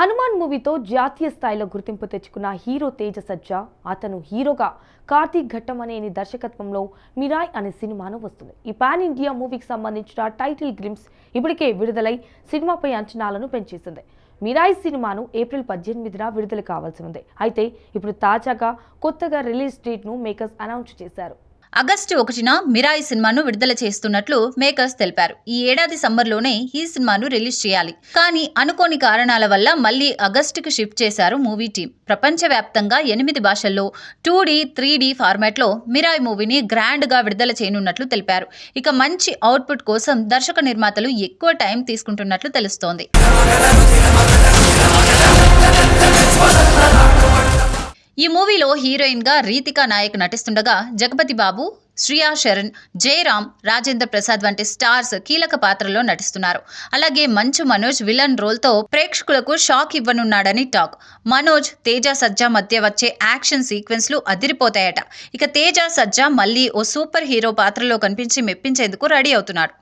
హనుమాన్ మూవీతో జాతీయ స్థాయిలో గుర్తింపు తెచ్చుకున్న హీరో తేజ సజ్జా అతను హీరోగా కార్తీక్ ఘట్టం అనే దర్శకత్వంలో మిరాయ్ అనే సినిమాను వస్తుంది. ఈ పాన్ ఇండియా మూవీకి సంబంధించిన టైటిల్ గ్రిమ్స్ ఇప్పటికే విడుదలై సినిమాపై అంచనాలను పెంచేసింది. మిరాయ్ సినిమాను ఏప్రిల్ పద్దెనిమిదిన విడుదల కావాల్సి ఉంది. అయితే ఇప్పుడు తాజాగా కొత్తగా రిలీజ్ డేట్ను మేకర్స్ అనౌన్స్ చేశారు. ఆగస్టు ఒకటిన మిరాయి సినిమాను విడుదల చేస్తున్నట్లు మేకర్స్ తెలిపారు. ఈ ఏడాది సమ్మర్లోనే ఈ సినిమాను రిలీజ్ చేయాలి. కానీ అనుకోని కారణాల వల్ల మళ్ళీ ఆగస్టుకు షిఫ్ట్ చేశారు మూవీ టీం ప్రపంచవ్యాప్తంగా ఎనిమిది భాషల్లో టూ డి త్రీ డి ఫార్మాట్లో మిరాయి మూవీని గ్రాండ్గా విడుదల చేయనున్నట్లు తెలిపారు. ఇక మంచి అవుట్పుట్ కోసం దర్శక నిర్మాతలు ఎక్కువ టైం తీసుకుంటున్నట్లు తెలుస్తోంది. ఈ మూవీలో హీరోయిన్గా రీతికా నాయక్ నటిస్తుండగా జగపతి బాబు శ్రియా శరణ్ జయరామ్ రాజేంద్ర ప్రసాద్ వంటి స్టార్స్ కీలక పాత్రలో నటిస్తున్నారు. అలాగే మంచు మనోజ్ విలన్ రోల్తో ప్రేక్షకులకు షాక్ ఇవ్వనున్నాడని టాక్. మనోజ్ తేజ సజ్జా మధ్య వచ్చే యాక్షన్ సీక్వెన్స్లు అదిరిపోతాయట. ఇక తేజ సజ్జా మళ్ళీ ఓ సూపర్ హీరో పాత్రలో కనిపించి మెప్పించేందుకు రెడీ అవుతున్నాడు